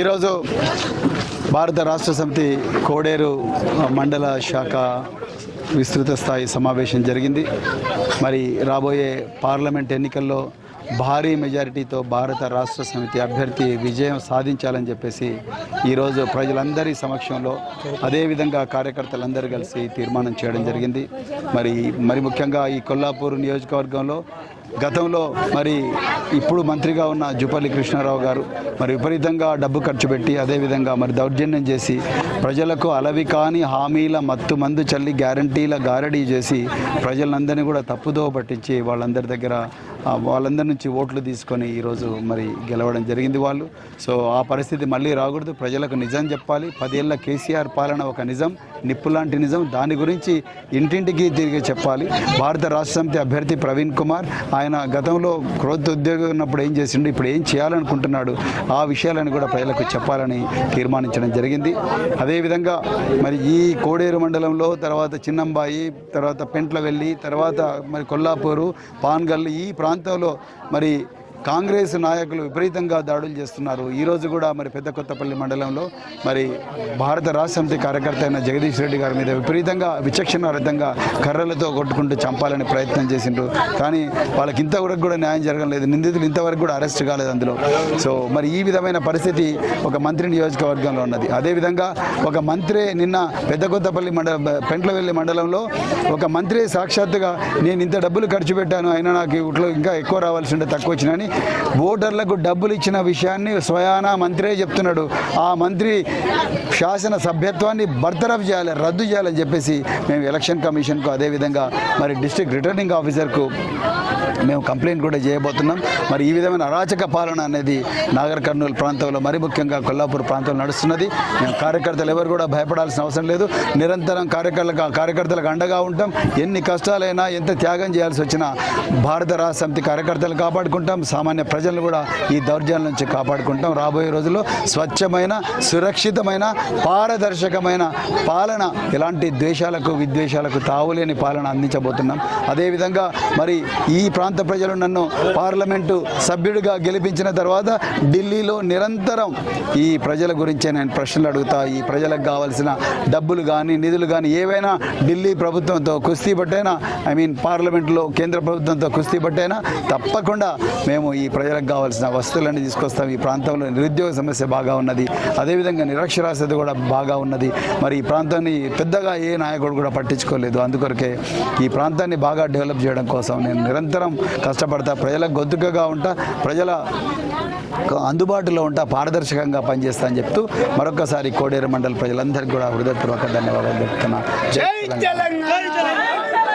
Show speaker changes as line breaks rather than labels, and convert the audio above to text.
ఈరోజు భారత రాష్ట్ర సమితి కోడేరు మండల శాఖ విస్తృత స్థాయి సమావేశం జరిగింది. మరి రాబోయే పార్లమెంట్ ఎన్నికల్లో భారీ మెజారిటీతో భారత రాష్ట్ర సమితి అభ్యర్థి విజయం సాధించాలని చెప్పేసి ఈరోజు ప్రజలందరి సమక్షంలో అదేవిధంగా కార్యకర్తలందరూ కలిసి తీర్మానం చేయడం జరిగింది. మరి మరి ముఖ్యంగా ఈ కొల్లాపూర్ నియోజకవర్గంలో గతంలో మరి ఇప్పుడు మంత్రిగా ఉన్న జుపల్లి కృష్ణారావు గారు మరి విపరీతంగా డబ్బు ఖర్చు పెట్టి అదేవిధంగా మరి దౌర్జన్యం చేసి ప్రజలకు అలవి కాని హామీల మత్తు మందు చల్లి గ్యారంటీల గారడీ చేసి ప్రజలందరినీ కూడా తప్పుదోవ పట్టించి వాళ్ళందరి దగ్గర వాళ్ళందరి నుంచి ఓట్లు తీసుకొని ఈరోజు మరి గెలవడం జరిగింది వాళ్ళు. సో ఆ పరిస్థితి మళ్ళీ రాకూడదు. ప్రజలకు నిజం చెప్పాలి. పదేళ్ళ కేసీఆర్ పాలన ఒక నిజం. నిప్పు లాంటి నిజం. దాని గురించి ఇంటింటికి తిరిగి చెప్పాలి. భారత రాష్ట్ర సమితి అభ్యర్థి ప్రవీణ్ కుమార్ ఆయన గతంలో క్రోధ ఉద్యోగం ఉన్నప్పుడు ఏం చేసిండు ఇప్పుడు ఏం చేయాలనుకుంటున్నాడు ఆ విషయాలను కూడా ప్రజలకు చెప్పాలని తీర్మానించడం జరిగింది. అదేవిధంగా మరి ఈ కోడేరు మండలంలో తర్వాత చిన్నంబాయి తర్వాత పెంట్ల వెళ్ళి తర్వాత మరి కొల్లాపూరు పాన్గల్ ఈ ప్రాంతంలో మరి కాంగ్రెస్ నాయకులు విపరీతంగా దాడులు చేస్తున్నారు. ఈరోజు కూడా మరి పెద్ద కొత్తపల్లి మండలంలో మరి భారత రాష్ట్ర సమితి కార్యకర్త అయిన జగదీష్ రెడ్డి గారి మీద విపరీతంగా విచక్షణారహితంగా కర్రలతో కొట్టుకుంటూ చంపాలని ప్రయత్నం చేసిండ్రు. కానీ వాళ్ళకి ఇంతవరకు కూడా న్యాయం జరగడం లేదు. నిందితులు ఇంతవరకు కూడా అరెస్ట్ కాలేదు అందులో. సో మరి ఈ విధమైన పరిస్థితి ఒక మంత్రి నియోజకవర్గంలో ఉన్నది. అదేవిధంగా ఒక మంత్రి నిన్న పెద్ద కొత్తపల్లి మండల పెంట్లవెల్లి మండలంలో ఒక మంత్రి సాక్షాత్తుగా నేను ఇంత డబ్బులు ఖర్చు పెట్టాను అయినా నాకు ఇట్లా ఇంకా ఎక్కువ రావాల్సి ఉంటే తక్కువ వచ్చినని ఓటర్లకు డబ్బులు ఇచ్చిన విషయాన్ని స్వయానా మంత్రే చెప్తున్నాడు. ఆ మంత్రి శాసన సభ్యత్వాన్ని బర్తరఫ్ చేయాలి రద్దు చేయాలని చెప్పేసి మేము ఎలక్షన్ కమిషన్కు అదేవిధంగా మరి డిస్ట్రిక్ట్ రిటర్నింగ్ ఆఫీసర్కు మేము కంప్లైంట్ కూడా చేయబోతున్నాం. మరి ఈ విధమైన అరాచక పాలన అనేది నాగర్ కర్నూలు ప్రాంతంలో మరి ముఖ్యంగా కొల్లాపూర్ ప్రాంతంలో నడుస్తున్నది. మేము కార్యకర్తలు ఎవరు కూడా భయపడాల్సిన అవసరం లేదు. నిరంతరం కార్యకర్తలకు కార్యకర్తలకు అండగా ఉంటాం. ఎన్ని కష్టాలైనా ఎంత త్యాగం చేయాల్సి వచ్చినా భారత రాష్ట్ర సమితి కార్యకర్తలు కాపాడుకుంటాం. సామాన్య ప్రజలను కూడా ఈ దౌర్జన్యం నుంచి కాపాడుకుంటాం. రాబోయే రోజుల్లో స్వచ్ఛమైన సురక్షితమైన పారదర్శకమైన పాలన ఎలాంటి ద్వేషాలకు విద్వేషాలకు తావులేని పాలన అందించబోతున్నాం. అదేవిధంగా మరి ఈ ప్రాంత ప్రజలు నన్ను పార్లమెంటు సభ్యుడిగా గెలిపించిన తర్వాత ఢిల్లీలో నిరంతరం ఈ ప్రజల గురించే నేను ప్రశ్నలు అడుగుతా ఈ ప్రజలకు కావాల్సిన డబ్బులు కానీ నిధులు కానీ ఏవైనా ఢిల్లీ ప్రభుత్వంతో కుస్తీ పట్టైనా? ఐ మీన్ పార్లమెంట్లో కేంద్ర ప్రభుత్వంతో కుస్తీ పట్టైనా? తప్పకుండా మేము ఈ ప్రజలకు కావాల్సిన వస్తువులన్నీ తీసుకొస్తాం. ఈ ప్రాంతంలో నిరుద్యోగ సమస్య బాగా ఉన్నది. అదేవిధంగా నిరక్షరాస్యత కూడా బాగా ఉన్నది. మరి ఈ ప్రాంతాన్ని పెద్దగా ఏ నాయకుడు కూడా పట్టించుకోలేదు. అందుకొరకే ఈ ప్రాంతాన్ని బాగా డెవలప్ చేయడం కోసం నేను నిరంతరం కష్టపడతా ప్రజలకు గొంతుకగా ఉంటా ప్రజల అందుబాటులో ఉంటా పారదర్శకంగా పనిచేస్తా అని చెప్తూ మరొకసారి కోడేరు మండల ప్రజలందరికీ కూడా హృదయపూర్వక ధన్యవాదాలు చెప్తున్నా. జై తెలంగాణ.